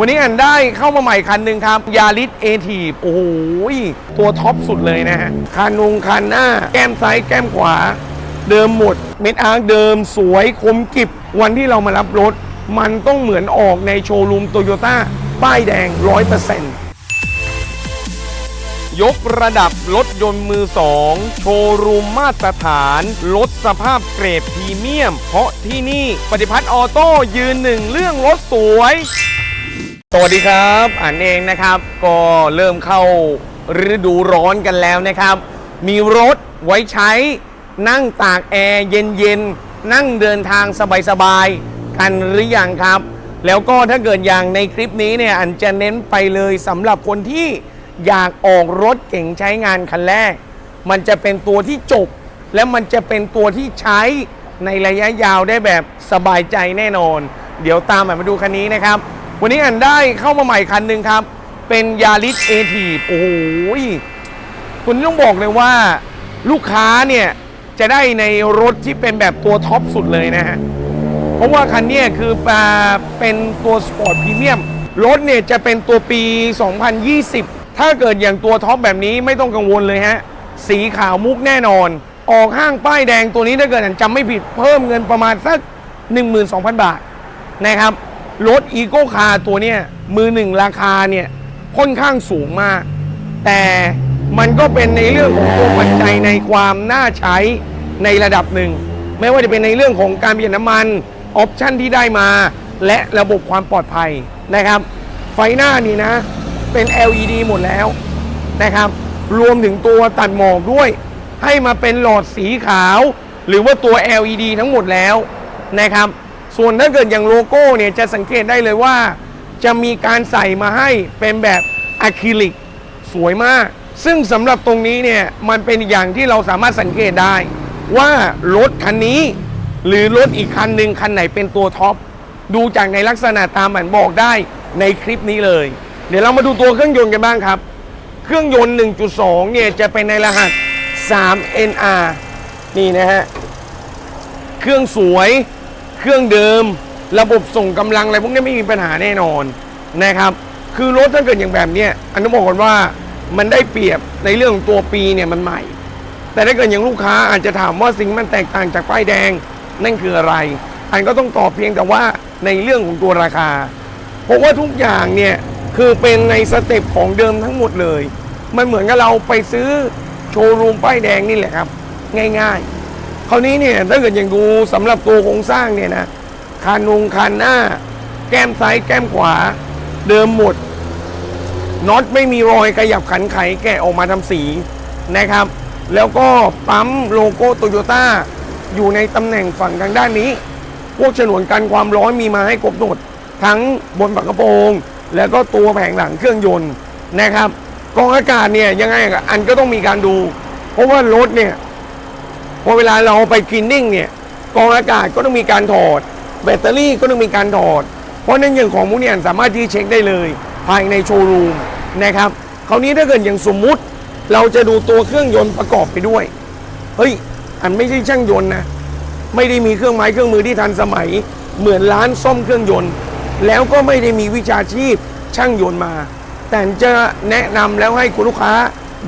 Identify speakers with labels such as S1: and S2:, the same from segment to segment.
S1: วันนี้อันได้เข้ามาใหม่คันหนึ่งครับยาริสเอทีโอ้โหตัวท็อปสุดเลยนะฮะคันนุงคันหน้า แก้มซ้ายแก้มขวา เดิมหมด เม็ดอาร์เดิมสวยคมกริบ วันที่เรามารับรถ มันต้องเหมือนออกในโชว์รูมโตโยต้าป้ายแดง 100%ยกระดับรถยนต์มือสองโชว์รูมมาตรฐาน ลดสภาพเกรดพรีเมียม เพราะที่นี่ปฏิพัฒน์ออโต้ยืนหนึ่งเรื่องรถสวย สวัสดีครับอันเองนะครับก็เริ่มเข้าฤดูร้อนกันแล้วนะครับ มีรถไว้ใช้นั่งตากแอร์เย็นๆ นั่งเดินทางสบายๆ กันหรือยังครับ แล้วก็ถ้าเกิดอย่างในคลิปนี้เนี่ยอันจะเน้นไปเลยสำหรับคนที่อยากออกรถเก่งใช้งานคันแรก มันจะเป็นตัวที่จบ และมันจะเป็นตัวที่ใช้ในระยะยาวได้แบบสบายใจแน่นอน เดี๋ยวตามมาดูคันนี้นะครับ วันนี้อันได้เข้ามาใหม่คันหนึ่งครับ เป็นยาริสเอทีโอ้โหคุณต้องบอกเลยว่าลูกค้าเนี่ยจะได้ในรถที่เป็นแบบตัวท็อปสุดเลยนะฮะ เพราะว่าคันนี้คือเป็นตัวสปอร์ตพรีเมียม รถเนี่ยจะเป็นตัวปี 2020 ถ้าเกิดอย่างตัวท็อปแบบนี้ไม่ต้องกังวลเลยฮะ สีขาวมุกแน่นอน ออกห้างป้ายแดงตัวนี้ถ้าเกิดอันจำไม่ผิดเพิ่มเงินประมาณสัก 12,000 บาทนะครับ รถอีโก้คาร์ตัวเนี้ยมือหนึ่งราคาเนี่ยค่อนข้างสูงมาก แต่มันก็เป็นในเรื่องของตัวปัจจัยในความน่าใช้ในระดับหนึ่ง ไม่ว่าจะเป็นในเรื่องของการเประหยัดน้ำมันออปชันที่ได้มา และระบบความปลอดภัยนะครับ ไฟหน้านี่นะ เป็น LED หมดแล้วนะครับ รวมถึงตัวตัดหมอกด้วย ให้มาเป็นหลอดสีขาว หรือว่าตัว LED ทั้งหมดแล้วนะครับ ส่วนถ้าเกิดอย่างโลโก้เนี่ยจะสังเกตได้เลยว่า จะมีการใส่มาให้เป็นแบบอะคริลิกสวยมาก ซึ่งสำหรับตรงนี้เนี่ยมันเป็นอย่างที่เราสามารถสังเกตได้ ว่ารถคันนี้ หรือรถอีกคันหนึ่งคันไหนเป็นตัวท็อปดูจากในลักษณะตามมันบอกได้ในคลิปนี้เลย เดี๋ยวเรามาดูตัวเครื่องยนต์กันบ้างครับ เครื่องยนต์ 1.2 เนี่ยจะเป็นในรหัส 3NR นี่นะฮะ เครื่องสวย เครื่องเดิม ระบบส่งกำลังอะไรพวกนี้ไม่มีปัญหาแน่นอนนะครับ คือรถถ้าเกิดอย่างแบบนี้อันต้องบอกก่อนว่ามันได้เปรียบในเรื่องของตัวปีเนี่ยมันใหม่ แต่ถ้าเกิดอย่างลูกค้าอาจจะถามว่าสิ่งมันแตกต่างจากป้ายแดง นั่นคืออะไร อันก็ต้องตอบเพียงแต่ว่าในเรื่องของตัวราคา เพราะว่าทุกอย่างเนี่ยคือเป็นในสเต็ปของเดิมทั้งหมดเลย มันเหมือนกับเราไปซื้อโชว์รูมป้ายแดงนี่แหละครับ ง่าย ๆ คราวนี้เนี่ยถ้าเกิดอย่างดูสำหรับตัวโครงสร้างเนี่ยนะคานุงคานหน้า แก้มซ้ายแก้มขวา เดิมหมดน็อตไม่มีรอยขยับขันไขแกะออกมาทำสีนะครับ แล้วก็ปั๊มโลโก้โตโยต้าอยู่ในตำแหน่งฝั่งทางด้านนี้ พวกฉนวนกันความร้อนมีมาให้ครบหมดทั้งบนฝากระโปรง แล้วก็ตัวแผงหลังเครื่องยนต์นะครับกองอากาศเนี่ยยังไงอันก็ต้องมีการดู เพราะว่ารถเนี่ย พอเวลาเราไปคลีนนิ่งเนี่ยกองอากาศก็ต้องมีการถอด แบตเตอรี่ก็ต้องมีการถอด เพราะนั้นอย่างของมุกเนี่ยสามารถที่เช็คได้เลย ภายในโชว์รูมนะครับคราวนี้ถ้าเกิดอย่างสมมุติ เราจะดูตัวเครื่องยนต์ประกอบไปด้วยเฮ้ยอันไม่ใช่ช่างยนต์นะไม่ได้มีเครื่องไม้เครื่องมือที่ทันสมัย เหมือนร้านซ่อมเครื่องยนต์ แล้วก็ไม่ได้มีวิชาชีพช่างยนต์มา แต่จะแนะนำแล้วให้คุณลูกค้า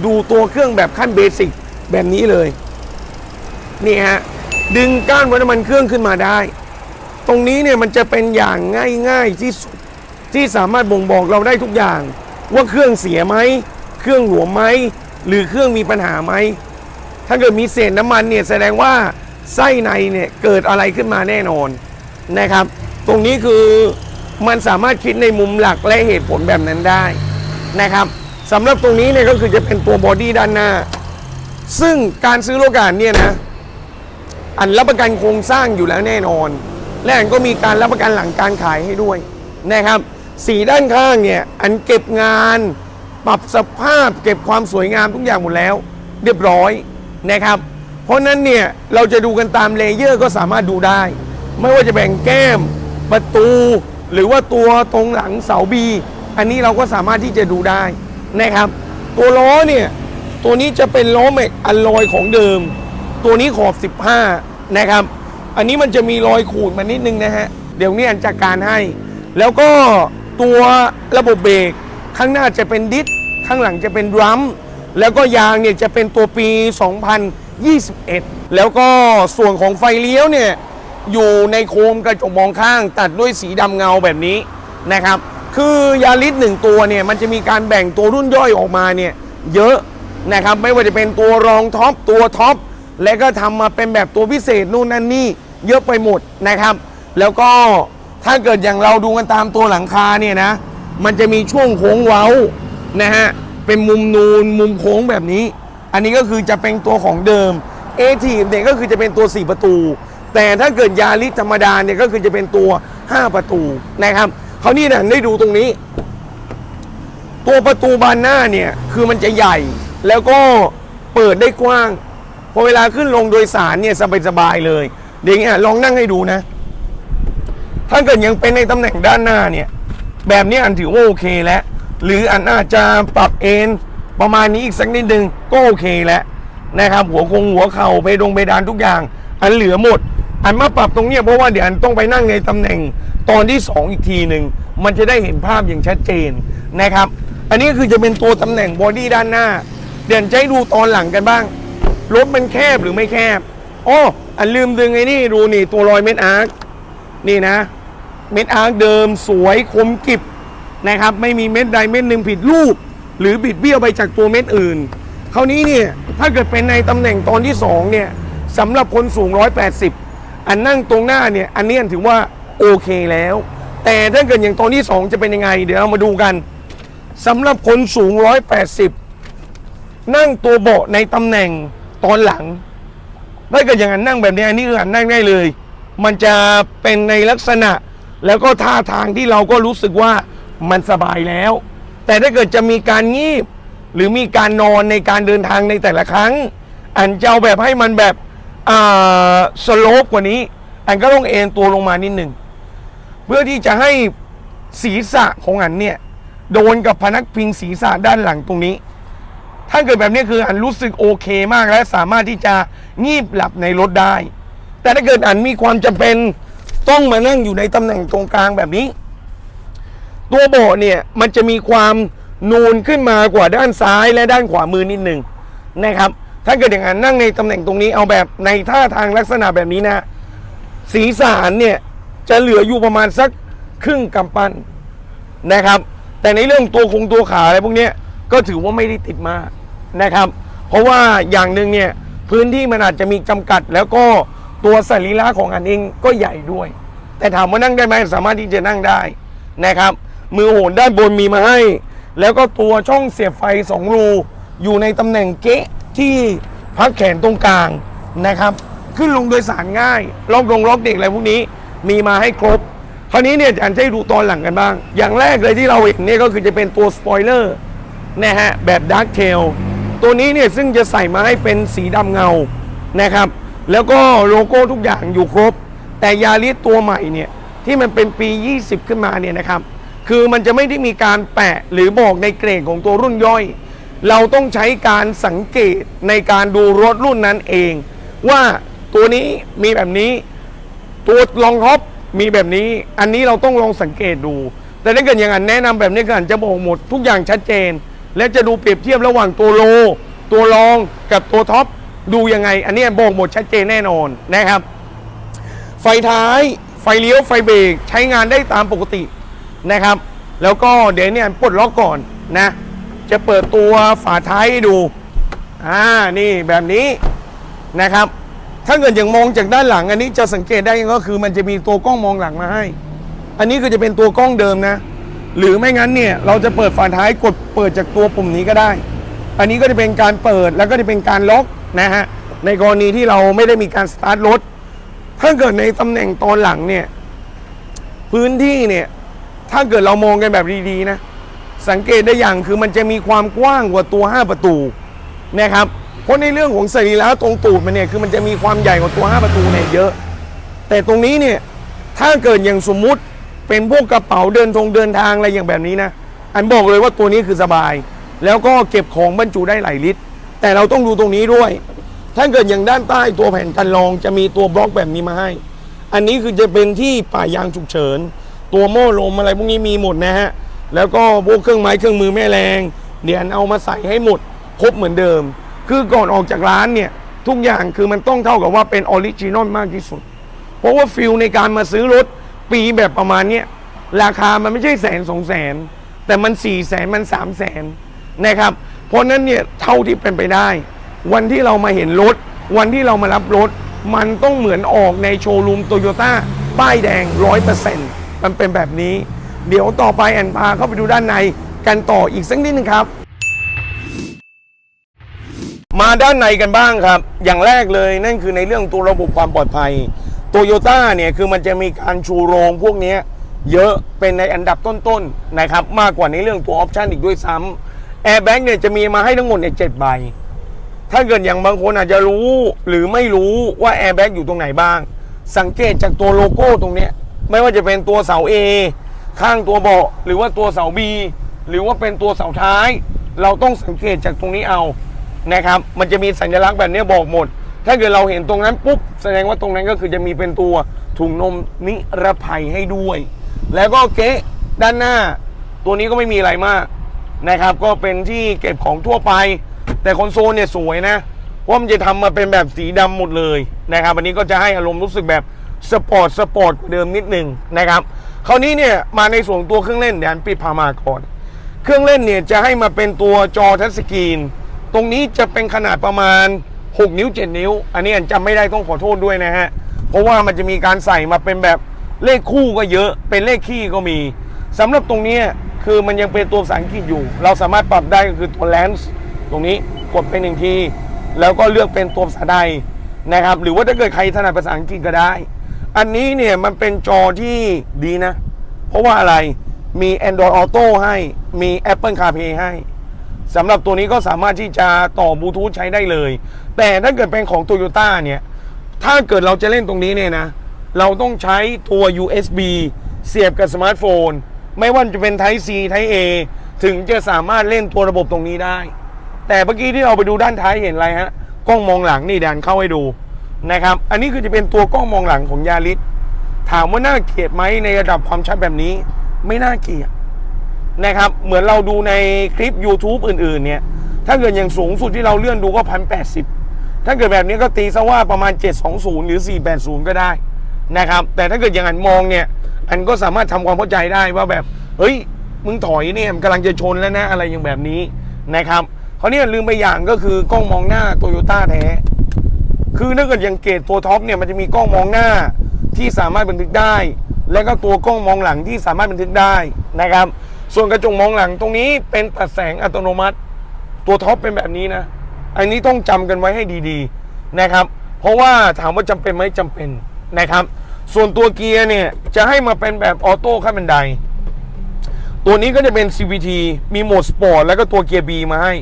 S1: ดูตัวเครื่องแบบขั้นเบสิกแบบนี้เลย นี่ฮะดึงก้านวัดน้ำมันเครื่องขึ้นมาได้ ตรงนี้เนี่ยมันจะเป็นอย่างง่าย ๆที่สุดที่สามารถบ่งบอกเราได้ทุกอย่าง ว่าเครื่องเสียไหมเครื่องหลวมไหมหรือเครื่องมีปัญหาไหมถ้าเกิดมีเศษน้ำมันเนี่ยแสดงว่าไส้ในเนี่ยเกิดอะไรขึ้นมาแน่นอนนะครับ ตรงนี้คือมันสามารถคิดในมุมหลักและเหตุผลแบบนั้นได้นะครับสำหรับตรงนี้เนี่ยก็คือจะเป็นตัวบอดี้ด้านหน้า ซึ่งการซื้อโลกาเนี่ยนะ อันรับประกันโครงสร้างอยู่แล้วแน่นอน และอันก็มีการรับประกันหลังการขายให้ด้วยนะครับสีด้านข้างเนี่ยอันเก็บงานปรับสภาพเก็บความสวยงามทุกอย่างหมดแล้ว เรียบร้อยนะครับ เพราะนั้นเนี่ยเราจะดูกันตามเลเยอร์ก็สามารถดูได้ ไม่ว่าจะแบ่งแก้มประตู หรือว่าตัวตรงหลังเสาบีอันนี้เราก็สามารถที่จะดูได้นะครับ ตัวล้อเนี่ยตัวนี้จะเป็นล้อแม็กอัลลอยของเดิม ตัวนี้ขอบ 15 นะครับ อันนี้มันจะมีรอยขูดมานิดนึงนะฮะ เดี๋ยวนี้อันจัดการให้ แล้วก็
S2: ตัวระบบเบรกข้างหน้าจะเป็นดิสข้างหลังจะเป็นดรัมแล้วก็ยางเนี่ยจะเป็นตัวปี 2021 แล้วก็ส่วนของไฟเลี้ยวเนี่ยอยู่ในโคมกระจกมองข้างตัดด้วยสีดำเงาแบบนี้นะครับ คือยาริสหนึ่งตัวเนี่ยมันจะมีการแบ่งตัวรุ่นย่อยออกมาเนี่ยเยอะนะครับ ไม่ว่าจะเป็นตัวรองท็อปตัวท็อป และก็ทำมาเป็นแบบตัวพิเศษนู่นนั่นนี่เยอะไปหมดนะครับ แล้วก็ถ้าเกิดอย่างเราดูกันตามตัวหลังคาเนี่ยนะ มันจะมีช่วงโค้งเว้านะฮะเป็นมุมนูนมุมโค้งแบบนี้ อันนี้ก็คือจะเป็นตัวของเดิมเอทีเนี่ยก็คือจะเป็นตัว 4 ประตู แต่ถ้าเกิดยาริธรรมดาเนี่ยก็คือจะเป็นตัว 5 ประตูนะครับเขานี่นะได้ดูตรงนี้ ตัวประตูบานหน้าเนี่ยคือมันจะใหญ่แล้วก็เปิดได้กว้าง พอเวลาขึ้นลงโดยสารเนี่ยสบายๆเลยเดี๋ยวนี้ลองนั่งให้ดูนะ ถ้าเกิดยังเป็นในตำแหน่งด้านหน้าเนี่ย แบบนี้อันถือว่าโอเคแล้ว หรืออันอาจจะปรับเอนประมาณนี้อีกสักนิดนึงก็โอเคแล้วนะครับ หัวคงหัวเข่าไปดงไปดานทุกอย่าง อันเหลือหมด อันมาปรับตรงเนี้ยเพราะว่าเดี๋ยวอันต้องไปนั่งในตำแหน่งตอนที่ 2 อีกทีหนึ่งมันจะได้เห็นภาพอย่างชัดเจนนะครับ อันนี้คือจะเป็นตัวตำแหน่งบอดี้ด้านหน้า เดี๋ยวจะให้ดูตอนหลังกันบ้าง รถมันแคบหรือไม่แคบอ๋ออันลืมดึงไอ้นี่ดูนี่ตัวรอยเม็ดอาร์คนี่นะ เม็ดอาร์คเดิมสวยคมกริบนะครับ ไม่มีเม็ดใดเม็ดหนึ่งผิดรูป หรือบิดเบี้ยวไปจากตัวเม็ดอื่นคราวนี้เนี่ยถ้าเกิดเป็นในตำแหน่งตอนที่2เนี่ยสำหรับคนสูง 180 อันนั่งตรงหน้าเนี่ยอันนี้ถือว่าโอเคแล้ว แต่ถ้าเกิดอย่างตอนที่ 2 จะเป็นยังไง เดี๋ยวเรามาดูกันสำหรับคนสูง 180 นั่งตัวเบาะในตำแหน่ง ตอนหลังถ้าเกิดอย่างนั้นนั่งแบบนี้อันนี้คืออันนั่งได้เลย มันจะเป็นในลักษณะ แล้วก็ท่าทางที่เราก็รู้สึกว่ามันสบายแล้ว แต่ถ้าเกิดจะมีการงีบ หรือมีการนอนในการเดินทางในแต่ละครั้ง อันจะเอาแบบให้มันแบบอ่าสโลปกว่านี้ อันก็ต้องเอนตัวลงมานิดหนึ่งเพื่อที่จะให้ศีรษะของอันเนี่ยโดนกับพนักพิงศีรษะด้านหลังตรงนี้ ถ้าเกิดแบบนี้คืออันรู้สึกโอเคมากและสามารถที่จะงีบหลับในรถได้ แต่ถ้าเกิดอันมีความจำเป็นต้องมานั่งอยู่ในตำแหน่งตรงกลางแบบนี้ ตัวเบาะเนี่ยมันจะมีความนูนขึ้นมากว่าด้านซ้ายและด้านขวามือนิดหนึ่งนะครับ ถ้าเกิดอย่างนั้นนั่งในตำแหน่งตรงนี้เอาแบบในท่าทางลักษณะแบบนี้นะสีสารเนี่ยจะเหลืออยู่ประมาณสักครึ่งกำปั้นนะครับ แต่ในเรื่องตัวคงตัวขาอะไรพวกนี้ก็ถือว่าไม่ได้ติดมาก นะครับ เพราะว่าอย่างหนึ่งเนี่ยพื้นที่มันอาจจะมีจำกัด แล้วก็ตัวสรีระของอันเองก็ใหญ่ด้วย แต่ถามว่านั่งได้ไหมสามารถที่จะนั่งได้นะครับ มือโหนด้านบนมีมาให้ แล้วก็ตัวช่องเสียบไฟสองรูอยู่ในตำแหน่งเก๊ะที่พักแขนตรงกลางนะครับ ขึ้นลงโดยสารง่ายล็อกลงล็อกเด็กอะไรพวกนี้มีมาให้ครบ คราวนี้เนี่ยอาจารย์จะให้ดูตอนหลังกันบ้าง อย่างแรกเลยที่เราเห็นเนี่ยก็คือจะเป็นตัวสปอยเลอร์นะฮะแบบดาร์กเทล ตัวนี้เนี่ยซึ่งจะใส่มาให้เป็นสีดำเงานะครับ แล้วก็โลโก้ทุกอย่างอยู่ครบ แต่ยาริสตัวใหม่เนี่ยที่มันเป็นปี 20 ขึ้นมาเนี่ยนะครับ คือมันจะไม่ได้มีการแปะหรือบอกในเกรดของตัวรุ่นย่อย เราต้องใช้การสังเกตในการดูรถรุ่นนั้นเอง ว่าตัวนี้มีแบบนี้ ตัวรองท็อปมีแบบนี้ อันนี้เราต้องลองสังเกตดู แต่ถ้าเกิดอย่างนั้นแนะนำแบบนี้ก็อาจจะบอกหมดทุกอย่างชัดเจน และจะดูเปรียบเทียบระหว่างตัวโล ตัวรองกับตัวท็อปดูยังไง อันนี้บอกหมดชัดเจนแน่นอนนะครับ ไฟท้ายไฟเลี้ยวไฟเบรกใช้งานได้ตามปกตินะครับ แล้วก็เดี๋ยวเนี่ยปลดล็อกก่อนนะ จะเปิดตัวฝาท้ายให้ดูอ่านี่แบบนี้นะครับ ถ้าเกิดอย่างมองจากด้านหลัง อันนี้จะสังเกตได้ก็คือมันจะมีตัวกล้องมองหลังมาให้ อันนี้คือจะเป็นตัวกล้องเดิมนะ หรือไม่งั้นเนี่ยเราจะเปิดฝาท้ายกดเปิดจากตัวปุ่มนี้ก็ได้ อันนี้ก็จะเป็นการเปิดแล้วก็จะเป็นการล็อกนะฮะในกรณีที่เราไม่ได้มีการสตาร์ทรถถ้าเกิดในตำแหน่งตอนหลังเนี่ยพื้นที่เนี่ยถ้าเกิดเรามองกันแบบดีๆนะสังเกตได้อย่างคือมันจะมีความกว้างกว่าตัว 5 ประตูนะครับเพราะในเรื่องของสรีระตรงตูดมันเนี่ยคือมันจะมีความใหญ่กว่าตัว 5 ประตูเนี่ยเยอะ แต่ตรงนี้เนี่ยถ้าเกิดอย่างสมมุติ เป็นพวกกระเป๋าเดินทงเดินทางอะไรอย่างแบบนี้นะ อันบอกเลยว่าตัวนี้คือสบาย แล้วก็เก็บของบรรจุได้หลายลิตร แต่เราต้องดูตรงนี้ด้วย ถ้าเกิดอย่างด้านใต้ตัวแผ่นกันรองจะมีตัวบล็อกแบบนี้มาให้ อันนี้คือจะเป็นที่ป่ายางฉุกเฉิน ตัวโม่ลมอะไรพวกนี้มีหมดนะฮะ แล้วก็พวกเครื่องไม้เครื่องมือแม่แรงเดี๋ยวอันเอามาใส่ให้หมดครบเหมือนเดิม คือก่อนออกจากร้านเนี่ยทุกอย่างคือมันต้องเท่ากับว่าเป็นออริจินอลมากที่สุด เพราะว่าฟิลในการมาซื้อรถ ปีแบบประมาณเนี้ยราคามันไม่ใช่แสนสองแสน แต่มันสี่แสนมันสามแสนนะครับ เพราะนั้นเนี่ยเท่าที่เป็นไปได้ วันที่เรามาเห็นรถ วันที่เรามารับรถ มันต้องเหมือนออกในโชว์รูมโตโยต้าป้ายแดงร้อยเปอร์เซ็นต์มันเป็นแบบนี้ เดี๋ยวต่อไปแอนพาเข้าไปดูด้านในกันต่ออีกสักนิดนึงครับ มาด้านในกันบ้างครับ อย่างแรกเลยนั่นคือในเรื่องตัวระบบความปลอดภัย โตโยต้าเนี่ยคือมันจะมีการชูโรงพวกนี้เยอะเป็นในอันดับต้นๆนะครับมากกว่าในเรื่องตัวออปชันอีกด้วยซ้ำแอร์แบ็กเนี่ยจะมีมาให้ทั้งหมดเนี่ยเจ็ดใบ ถ้าเกิดอย่างบางคนอาจจะรู้หรือไม่รู้ว่าแอร์แบ็กอยู่ตรงไหนบ้าง สังเกตจากตัวโลโก้ตรงเนี้ยไม่ว่าจะเป็นตัวเสา A ข้างตัวเบาะหรือว่าตัวเสา B หรือว่าเป็นตัวเสาท้าย เราต้องสังเกตจากตรงนี้เอานะครับ มันจะมีสัญลักษณ์แบบนี้บอกหมด ถ้าเกิดเราเห็นตรงนั้นปุ๊บแสดงว่าตรงนั้นก็คือจะมีเป็นตัวถุงนมนิรภัยให้ด้วย แล้วก็เก๊ะด้านหน้า ตัวนี้ก็ไม่มีอะไรมากนะครับ ก็เป็นที่เก็บของทั่วไป แต่คอนโซลเนี่ยสวยนะเพราะมันจะทำมาเป็นแบบสีดำหมดเลยนะครับอันนี้ก็จะให้อารมณ์รู้สึกแบบสปอร์ตสปอร์ตเดิมนิดหนึ่งนะครับคราวนี้เนี่ยมาในส่วนตัวเครื่องเล่นเดี๋ยวอันปิดพามาก่อนเครื่องเล่นเนี่ยจะให้มาเป็นตัวจอทัชสกรีน ตรงนี้จะเป็นขนาดประมาณ 6 นิ้ว 7 นิ้ว อันนี้อันจำไม่ได้ต้องขอโทษด้วยนะฮะ เพราะว่ามันจะมีการใส่มาเป็นแบบเลขคู่ก็เยอะ เป็นเลขคี่ก็มีสำหรับตรงนี้คือมันยังเป็นตัวภาษาอังกฤษอยู่ เราสามารถปรับได้ก็คือตัว lens ตรงนี้กดไปหนึ่งที แล้วก็เลือกเป็นตัวภาษาใดนะครับ หรือว่าถ้าเกิดใครถนัดภาษาอังกฤษก็ได้ อันนี้เนี่ยมันเป็นจอที่ดีนะ เพราะว่าอะไรมี Android Auto ให้มี Apple CarPlay ให้ สำหรับตัวนี้ก็สามารถที่จะต่อบลูทูธใช้ได้เลย แต่ถ้าเกิดเป็นของ Toyota เนี่ยถ้าเกิดเราจะเล่นตรงนี้เนี่ยนะ เราต้องใช้ตัว USB เสียบกับสมาร์ทโฟน ไม่ว่าจะเป็น Type C Type A ถึงจะสามารถเล่นตัวระบบตรงนี้ได้ แต่เมื่อกี้ที่เราไปดูด้านท้ายเห็นอะไรฮะ กล้องมองหลังนี่แดนเข้าให้ดูนะครับ อันนี้คือจะเป็นตัวกล้องมองหลังของยาริสถามว่าน่าเกลียดไหมในระดับความชัดแบบนี้ ไม่น่าเกลียด นะครับ เหมือนเราดูในคลิป YouTube อื่น ๆ เนี่ย ถ้าเกิดอย่างสูงสุดที่เราเลื่อนดูก็พันแปดสิบถ้าเกิดแบบนี้ก็ตีซะว่าประมาณ 720 หรือ 480 ก็ได้นะครับ แต่ถ้าเกิดอย่างอันมองเนี่ย อันก็สามารถทำความเข้าใจได้ว่าแบบ เฮ้ย มึงถอยเนี่ยมันกำลังจะชนแล้วนะ อะไรอย่างแบบนี้นะครับคราวนี้ลืมไปอย่างก็คือกล้องมองหน้าโตโยต้าแท้ คือถ้าเกิดอย่างเกรดตัวท็อปเนี่ยมันจะมีกล้องมองหน้าที่สามารถบันทึกได้ และก็ตัวกล้องมองหลังที่สามารถบันทึกได้นะครับ ส่วนกระจกมองหลังตรงนี้เป็นตัดแสงอัตโนมัติ ตัวท็อปเป็นแบบนี้นะ อันนี้ต้องจำกันไว้ให้ดีๆนะครับ เพราะว่าถามว่าจำเป็นไหมจำเป็นนะครับ ส่วนตัวเกียร์เนี่ยจะให้มาเป็นแบบออโต้ขั้นบันได ตัวนี้ก็จะเป็น CVT มีโหมดสปอร์ตแล้วก็ตัวเกียร์ B มาให้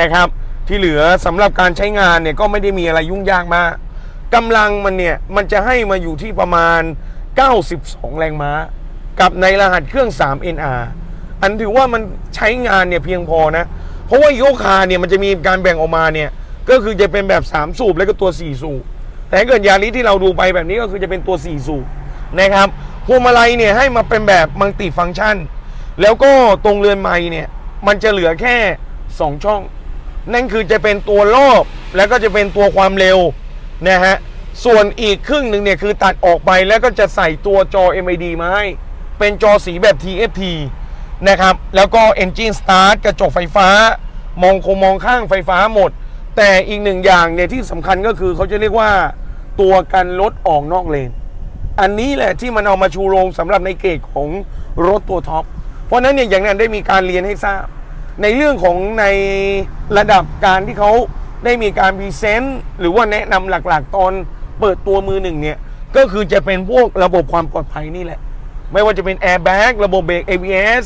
S2: นะครับ ที่เหลือสำหรับการใช้งานเนี่ยก็ไม่ได้มีอะไรยุ่งยากมากกำลังมันเนี่ยมันจะให้มาอยู่ที่ประมาณ 92 แรงม้า กับในรหัสเครื่อง 3 NR อันถือว่ามันใช้งานเนี่ยเพียงพอนะ เพราะว่าโยคาเนี่ยมันจะมีการแบ่งออกมาเนี่ยก็คือจะเป็นแบบ 3 สูบแล้วก็ตัว 4 สูบแต่เกิดยาริสที่เราดูไปแบบนี้ก็คือจะเป็นตัว 4 สูบนะครับพวงมาลัยเนี่ยให้มาเป็นแบบมัลติฟังก์ชัน แล้วก็ตรงเรือนไม้เนี่ยมันจะเหลือแค่ 2 ช่อง นั่นคือจะเป็นตัวรอบแล้วก็จะเป็นตัวความเร็วนะฮะส่วนอีกครึ่งหนึ่งเนี่ยคือตัดออกไปแล้วก็จะใส่ตัวจอ MID มาให้เป็นจอสีแบบ TFT นะครับ แล้วก็ Engine Start กระจกไฟฟ้า มองคงมองข้างไฟฟ้าหมด แต่อีกหนึ่งอย่างเนี่ยที่สำคัญก็คือเขาจะเรียกว่าตัวกันรถออกนอกเลน อันนี้แหละที่มันเอามาชูโรงสำหรับในเกรดของรถตัวท็อป เพราะนั้นเนี่ยอย่างนั้นได้มีการเรียนให้ทราบ ในเรื่องของในระดับการที่เขาได้มีการพรีเซนต์หรือว่าแนะนำหลักๆ ตอนเปิดตัวมือหนึ่งเนี่ย ก็คือจะเป็นพวกระบบความปลอดภัยนี่แหละ ไม่ว่าจะเป็นแอร์แบ็กระบบเบรก ABS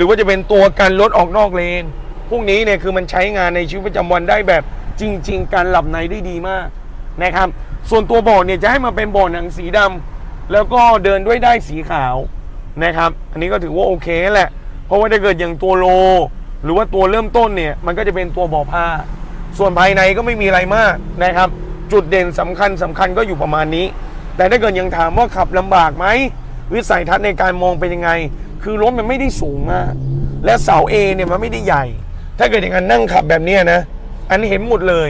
S2: รือว่าจะเป็นตัวกันรถออกนอกเลน พวกนี้เนี่ยคือมันใช้งานในชีวิตประจำวันได้แบบจริง ๆ การหลับในได้ดีมากนะครับ ส่วนตัวเบาะเนี่ยจะให้มาเป็นเบาะหนังสีดำแล้วก็เดินด้วยได้สีขาวนะครับ อันนี้ก็ถือว่าโอเคแหละ เพราะว่าถ้าเกิดอย่างตัวโล หรือว่าตัวเริ่มต้นเนี่ยมันก็จะเป็นตัวเบาะผ้า ส่วนภายในก็ไม่มีอะไรมากนะครับ จุดเด่นสำคัญสำคัญก็อยู่ประมาณนี้ แต่ถ้าเกิดยังถามว่าขับลำบากไหมวิสัยทัศน์ในการมองเป็นยังไง คือรถมันไม่ได้สูงมากและเสาเอเนี่ยมันไม่ได้ใหญ่ ถ้าเกิดอย่างนั้นนั่งขับแบบเนี้ยนะ อันเห็นหมดเลย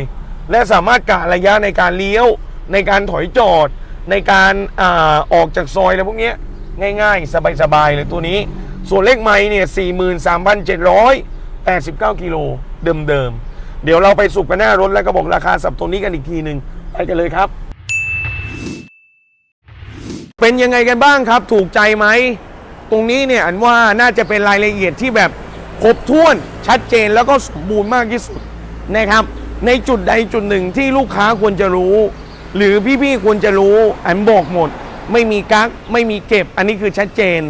S2: และสามารถกะระยะในการเลี้ยว ในการถอยจอด ในการอาออกจากซอยอะไรพวกเนี้ยง่ายๆ สบายๆเลยตัวนี้ ส่วนเลขไม้เนี่ย43,789 กิโลเดิมๆ เดี๋ยวเราไปสุกกันหน้ารถแล้วก็บอกราคาสับตัวนี้กันอีกทีหนึ่งไปกันเลยครับ เป็นยังไงกันบ้างครับ ถูกใจไหม ตรงนี้เนี่ยอันว่าน่าจะเป็นรายละเอียดที่แบบครบถ้วนชัดเจนแล้วก็สมบูรณ์มากที่สุดนะครับ ในจุดใดจุดหนึ่งที่ลูกค้าควรจะรู้ หรือพี่ๆควรจะรู้อันบอกหมด ไม่มีกักไม่มีเก็บ อันนี้คือชัดเจน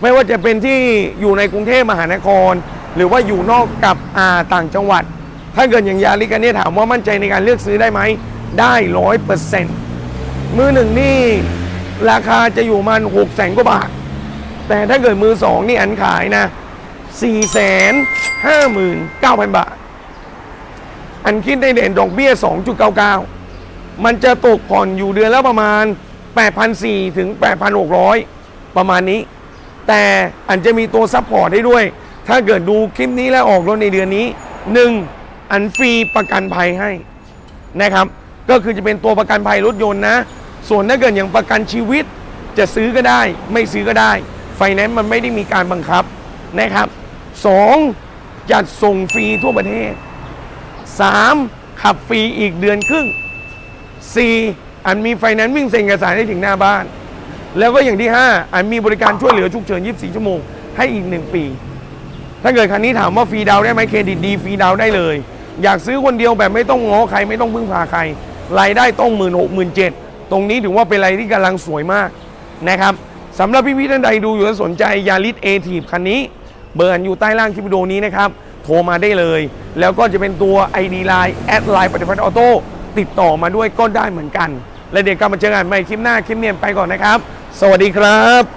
S2: ไม่ว่าจะเป็นที่อยู่ในกรุงเทพมหานคร หรือว่าอยู่นอกกับอ่าต่างจังหวัด ถ้าเกิดอย่างยาลิกันเนี่ยถามว่ามั่นใจในการเลือกซื้อได้ไหมได้ร้อยเปอร์เซ็นต์มือหนึ่งนี่ราคาจะอยู่มันหกแสนกว่าบาท แต่ถ้าเกิดมือสองนี่อันขายนะสี่แสนห้าหมื่นเก้าพันบาท อันคิดในเด่นดอกเบี้ย 2.99 มันจะตกผ่อนอยู่เดือนละประมาณ 8,400 ถึง 8,600 ประมาณนี้ แต่อันจะมีตัวซัพพอร์ตให้ด้วย ถ้าเกิดดูคลิปนี้แล้วออกรถในเดือนนี้ 1. อันฟรีประกันภัยให้นะครับ ก็คือจะเป็นตัวประกันภัยรถยนต์นะ ส่วนถ้าเกิดอย่างประกันชีวิตจะซื้อก็ได้ ไม่ซื้อก็ได้ ไฟแนนซ์มันไม่ได้มีการบังคับนะครับ 2. จัดส่งฟรีทั่วประเทศ 3. ขับฟรีอีกเดือนครึ่ง 4. อันมีไฟแนนซ์วิ่งเซ็นเอกสารให้ถึงหน้าบ้าน แล้วก็อย่างที่5อันมีบริการช่วยเหลือฉุกเฉิน 24 ชั่วโมง ให้อีก1ปี ถ้าเกิดคันนี้ถามว่าฟรีดาวน์ได้ไหมเครดิตดีฟรีดาวน์ได้เลย อยากซื้อคนเดียวแบบไม่ต้องง้อใครไม่ต้องพึ่งพาใครรายได้ต้องหมื่นหกหมื่นเจ็ดตรงนี้ถือว่าเป็นอะไรที่กำลังสวยมากนะครับ สำหรับพี่ๆท่านใดดูอยู่และสนใจยาริสเอทีฟคันนี้ เบอร์อันอยู่ใต้ล่างคลิปวิดีโอนี้นะครับ โทรมาได้เลย แล้วก็จะเป็นตัว ID Line แอดไลน์ปฏิพัฒน์ออโต้ติดต่อมาด้วยก็ได้เหมือนกัน และเดี๋ยวกลับมาเจอกันใหม่คลิปหน้าคลิปเนียนไปก่อนนะครับ สวัสดีครับ